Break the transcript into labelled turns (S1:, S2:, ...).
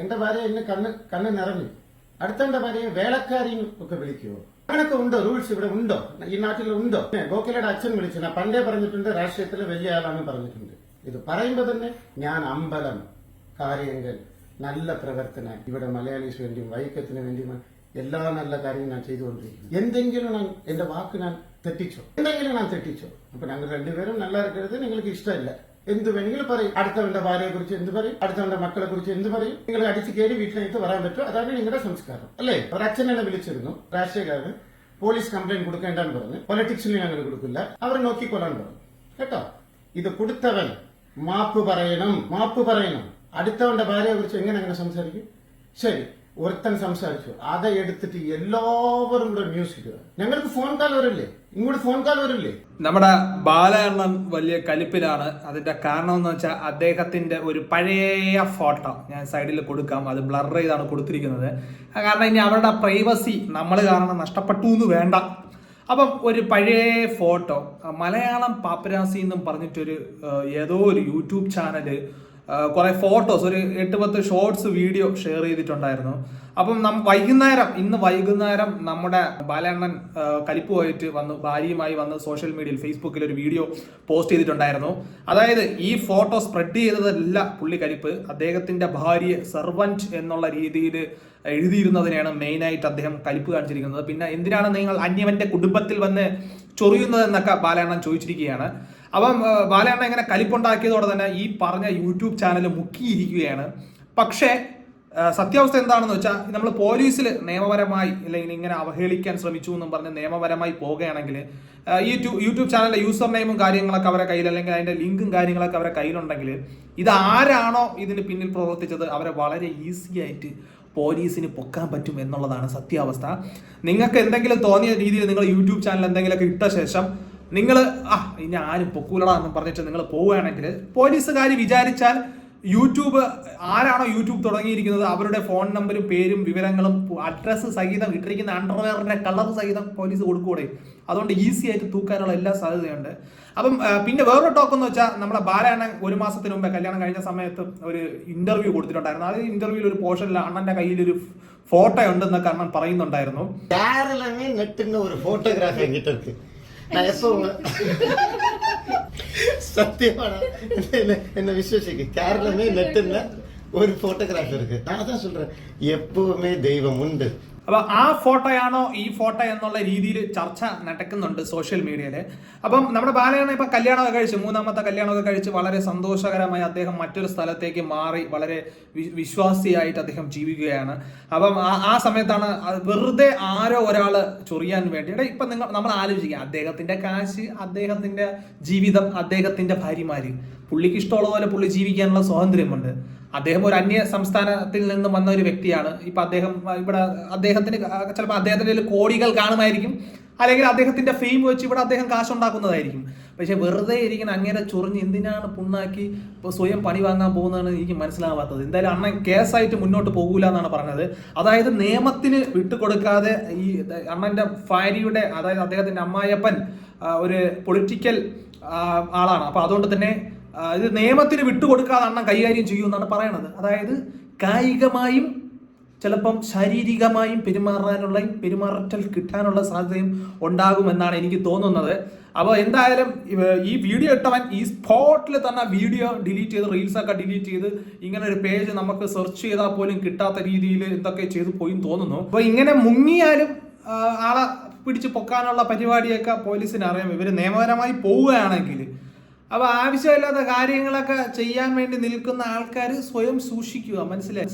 S1: എന്റെ ഭാര്യ എന്നെ കണ്ണ് കണ്ണ് നിറഞ്ഞു. അടുത്ത എന്റെ ഭാര്യയെ വേളക്കാരിയും ഒക്കെ വിളിക്കുവോ? അങ്ങനൊക്കെ ഉണ്ടോ? റൂൾസ് ഇവിടെ ഉണ്ടോ? ഈ നാട്ടിൽ ഉണ്ടോ? ഗോഖലയുടെ അച്ഛൻ വിളിച്ചു. ഞാൻ പണ്ടേ പറഞ്ഞിട്ടുണ്ട് രാഷ്ട്രീയത്തിലെ വലിയ ആളാണ് പറഞ്ഞിട്ടുണ്ട്. ഇത് പറയുമ്പോ തന്നെ ഞാൻ അമ്പലം കാര്യങ്ങൾ നല്ല പ്രവർത്തനം. ഇവിടെ മലയാളീസ് വേണ്ടിയും വൈക്കത്തിന് വേണ്ടിയും എല്ലാ നല്ല കാര്യവും ഞാൻ ചെയ്തുകൊണ്ടിരിക്കുന്നു. എന്തെങ്കിലും ഞാൻ എന്റെ വാക്ക് ഞാൻ തെറ്റിച്ചോ? എന്തെങ്കിലും ഞാൻ തെറ്റിച്ചോ? അപ്പൊ ഞങ്ങൾ രണ്ടുപേരും നല്ല ഇരിക്കരുത് നിങ്ങൾക്ക് ഇഷ്ടമില്ല. എന്ത് വേണമെങ്കിലും പറയും. അടുത്തവന്റെ ഭാര്യയെ കുറിച്ച് എന്ത് പറയും? അടുത്തവന്റെ മക്കളെ കുറിച്ച് എന്ത് പറയും? നിങ്ങൾ അടിച്ചു കയറി വീട്ടിലേക്ക് വരാൻ പറ്റും അതാണ് നിങ്ങളുടെ സംസ്കാരം അല്ലേ? അവർ അച്ഛനെ വിളിച്ചിരുന്നു രാഷ്ട്രീയക്കാരന്. പോലീസ് കംപ്ലൈന്റ് കൊടുക്കേണ്ടെന്ന് പറഞ്ഞു. പൊളിറ്റിക്സിന് ഞങ്ങൾ കൊടുക്കില്ല. അവർ നോക്കിക്കൊള്ളാൻ പറഞ്ഞു. കേട്ടോ? ഇത് കൊടുത്തവൻ മാപ്പ് പറയണം മാപ്പ് പറയണം. അടുത്തവന്റെ ഭാര്യയെ കുറിച്ച് എങ്ങനെ അങ്ങനെ സംസാരിക്കും? ശരി. ഒരുത്തൻ സംസാരിച്ചു. അത് എടുത്തിട്ട് എല്ലാവരും കൂടെ മ്യൂസിക് ഞങ്ങൾക്ക് ഫോൺ കാൽ വരില്ലേ? ഇങ്ങോട്ട് ഫോൺ കാൽ വരില്ലേ?
S2: നമ്മുടെ ബാലകണ്ണൻ വലിയ കലിപ്പിലാണ്. അതിന്റെ കാരണം എന്ന് വെച്ചാൽ അദ്ദേഹത്തിന്റെ ഒരു പഴയ ഫോട്ടോ ഞാൻ സൈഡിൽ കൊടുക്കാം. അത് ബ്ലർ ചെയ്താണ് കൊടുത്തിരിക്കുന്നത്. കാരണം ഇനി അവരുടെ പ്രൈവസി നമ്മൾ കാരണം നഷ്ടപ്പെട്ടു എന്ന് വേണ്ട. അപ്പം ഒരു പഴയ ഫോട്ടോ മലയാളം പാപ്പരാസി എന്നും പറഞ്ഞിട്ടൊരു ഏതോ ഒരു യൂട്യൂബ് ചാനൽ കുറെ ഫോട്ടോസ് ഒരു എട്ട് പത്ത് ഷോർട്സ് വീഡിയോ ഷെയർ ചെയ്തിട്ടുണ്ടായിരുന്നു. അപ്പം നം വൈകുന്നേരം ഇന്ന് വൈകുന്നേരം നമ്മുടെ ബാലണ്ണൻ കലിപ്പുമായിട്ട് വന്ന് ഭാര്യയുമായി വന്ന് സോഷ്യൽ മീഡിയയിൽ ഫേസ്ബുക്കിൽ ഒരു വീഡിയോ പോസ്റ്റ് ചെയ്തിട്ടുണ്ടായിരുന്നു. അതായത് ഈ ഫോട്ടോ സ്പ്രെഡ് ചെയ്തതല്ല പുള്ളി കലിപ്പ്. അദ്ദേഹത്തിന്റെ ഭാര്യയെ സെർവന്റ് എന്നുള്ള രീതിയിൽ എഴുതിയിരുന്നതിനെയാണ് മെയിനായിട്ട് അദ്ദേഹം കലിപ്പ് കാണിച്ചിരിക്കുന്നത്. പിന്നെ എന്തിനാണ് നിങ്ങൾ അന്യവന്റെ കുടുംബത്തിൽ വന്ന് ചൊറിയുന്നതെന്നൊക്കെ ബാലണ്ണൻ ചോദിച്ചിരിക്കുകയാണ്. അപ്പം ബാലയണ്ണ ഇങ്ങനെ കലിപ്പുണ്ടാക്കിയതോടെ തന്നെ ഈ പറഞ്ഞ യൂട്യൂബ് ചാനൽ മുക്കിയിരിക്കുകയാണ്. പക്ഷേ സത്യാവസ്ഥ എന്താണെന്ന് വെച്ചാൽ നമ്മൾ പോലീസിൽ നിയമപരമായി അല്ലെങ്കിൽ ഇങ്ങനെ അവഹേളിക്കാൻ ശ്രമിച്ചു എന്നും പറഞ്ഞ് നിയമപരമായി പോകുകയാണെങ്കിൽ ഈ യൂട്യൂബ് ചാനലിലെ യൂസർ നെയിമും കാര്യങ്ങളൊക്കെ അവരുടെ കയ്യിൽ അല്ലെങ്കിൽ അതിന്റെ ലിങ്കും കാര്യങ്ങളൊക്കെ അവരുടെ കയ്യിലുണ്ടെങ്കിൽ ഇത് ആരാണോ ഇതിന് പിന്നിൽ പ്രവർത്തിച്ചത് അവരെ വളരെ ഈസി ആയിട്ട് പോലീസിന് പൊക്കാൻ പറ്റും എന്നുള്ളതാണ് സത്യാവസ്ഥ. നിങ്ങൾക്ക് എന്തെങ്കിലും തോന്നിയ രീതിയിൽ നിങ്ങൾ യൂട്യൂബ് ചാനൽ എന്തെങ്കിലുമൊക്കെ ഇട്ട ശേഷം നിങ്ങൾ ആ ഇനി ആരും പൊക്കൂലടാ എന്ന് പറഞ്ഞിട്ട് നിങ്ങൾ പോവുകയാണെങ്കിൽ പോലീസുകാർ വിചാരിച്ചാൽ യൂട്യൂബ് ആരാണോ യൂട്യൂബ് തുടങ്ങിയിരിക്കുന്നത് അവരുടെ ഫോൺ നമ്പരും പേരും വിവരങ്ങളും അഡ്രസ്സ് സഹിതം ഇട്ടിരിക്കുന്ന അണ്ടർവെയറിന്റെ കളർ സഹിതം പോലീസ് കൊടുക്കൂടെ? അതുകൊണ്ട് ഈസി ആയിട്ട് തൂക്കാനുള്ള എല്ലാ സാധ്യതയുണ്ട്. അപ്പം പിന്നെ വേറൊരു ടോക്ക് എന്ന് വെച്ചാൽ നമ്മളെ ബാലയണ്ണൻ ഒരു മാസത്തിന് മുമ്പേ കല്യാണം കഴിഞ്ഞ സമയത്ത് ഒരു ഇന്റർവ്യൂ കൊടുത്തിട്ടുണ്ടായിരുന്നു. അത് ഇന്റർവ്യൂവിൽ ഒരു പോർഷനിൽ അണ്ണന്റെ കയ്യിൽ ഒരു ഫോട്ടോ ഉണ്ടെന്നൊക്കെ അണ്ണൻ പറയുന്നുണ്ടായിരുന്നു.
S1: ഒരു ഫോട്ടോഗ്രാഫി நான் எப்போ சத்தியமான என்ன என்ன விசுவசிக்கு கேரளமே நெட்டுன்னு ஒரு போட்டோகிராஃபி இருக்கு நான் தான் சொல்றேன். எப்பவுமே தெய்வம் உண்டு
S2: അപ്പൊ ആ ഫോട്ടോയാണോ ഈ ഫോട്ടോ എന്നുള്ള രീതിയിൽ ചർച്ച നടക്കുന്നുണ്ട് സോഷ്യൽ മീഡിയയിൽ അപ്പം നമ്മുടെ ബാലയാണ് ഇപ്പൊ കല്യാണമൊക്കെ കഴിച്ച് മൂന്നാമത്തെ കല്യാണമൊക്കെ കഴിച്ച് വളരെ സന്തോഷകരമായി അദ്ദേഹം മറ്റൊരു സ്ഥലത്തേക്ക് മാറി വളരെ വിശ്വാസിയായിട്ട് അദ്ദേഹം ജീവിക്കുകയാണ്. അപ്പം ആ സമയത്താണ് വെറുതെ ആരോ ഒരാൾ ചൊറിയാൻ വേണ്ടി. ഇപ്പൊ നിങ്ങൾ നമ്മൾ ആലോചിക്കുക. അദ്ദേഹത്തിന്റെ കാശ് അദ്ദേഹത്തിന്റെ ജീവിതം അദ്ദേഹത്തിന്റെ ഭാര്യമാര്. പുള്ളിക്ക് ഇഷ്ടമുള്ള പോലെ പുള്ളി ജീവിക്കാനുള്ള സ്വാതന്ത്ര്യമുണ്ട്. അദ്ദേഹം ഒരു അന്യ സംസ്ഥാനത്തിൽ നിന്ന് വന്ന ഒരു വ്യക്തിയാണ്. ഇപ്പൊ അദ്ദേഹം ഇവിടെ അദ്ദേഹത്തിന് ചിലപ്പോൾ അദ്ദേഹത്തിന്റെ കോടികൾ കാണുമായിരിക്കും. അല്ലെങ്കിൽ അദ്ദേഹത്തിന്റെ ഫെയിം വെച്ച് ഇവിടെ അദ്ദേഹം കാശുണ്ടാക്കുന്നതായിരിക്കും. പക്ഷെ വെറുതെ ഇരിക്കുന്ന അങ്ങനെ ചൊറിഞ്ഞ് എന്തിനാണ് പുണ്ണാക്കി സ്വയം പണി വാങ്ങാൻ പോകുന്നതാണ് എനിക്ക് മനസ്സിലാവാത്തത്. എന്തായാലും അണ്ണൻ കേസായിട്ട് മുന്നോട്ട് പോകൂല എന്നാണ് പറഞ്ഞത്. അതായത് നിയമത്തിന് വിട്ടുകൊടുക്കാതെ ഈ അണ്ണന്റെ ഭാര്യയുടെ അതായത് അദ്ദേഹത്തിന്റെ അമ്മായപ്പൻ ഒരു പൊളിറ്റിക്കൽ ആളാണ്. അപ്പൊ അതുകൊണ്ട് തന്നെ ഇത് നിയമത്തിന് വിട്ടുകൊടുക്കാതെ അണ്ണൻ കൈകാര്യം ചെയ്യുമെന്നാണ് പറയണത്. അതായത് കായികമായും ചിലപ്പം ശാരീരികമായും പെരുമാറാനുള്ള പെരുമാറ്റൽ കിട്ടാനുള്ള സാധ്യതയും ഉണ്ടാകുമെന്നാണ് എനിക്ക് തോന്നുന്നത്. അപ്പോൾ എന്തായാലും ഈ വീഡിയോ ഇട്ടവൻ ഈ സ്പോട്ടിൽ തന്നെ വീഡിയോ ഡിലീറ്റ് ചെയ്ത് റീൽസ് ഒക്കെ ഡിലീറ്റ് ചെയ്ത് ഇങ്ങനെ ഒരു പേജ് നമുക്ക് സെർച്ച് ചെയ്താൽ പോലും കിട്ടാത്ത രീതിയിൽ എന്തൊക്കെ ചെയ്ത് പോയി തോന്നുന്നു. അപ്പോൾ ഇങ്ങനെ മുങ്ങിയാലും ആളെ പിടിച്ച് പൊക്കാനുള്ള പരിപാടിയൊക്കെ പോലീസിന് അറിയാം. ഇവർ നിയമപരമായി പോവുകയാണെങ്കിൽ അപ്പൊ ആവശ്യമില്ലാത്ത കാര്യങ്ങളൊക്കെ ചെയ്യാൻ വേണ്ടി നിൽക്കുന്ന ആൾക്കാർ സ്വയം സൂക്ഷിക്കുക. മനസ്സിലായി?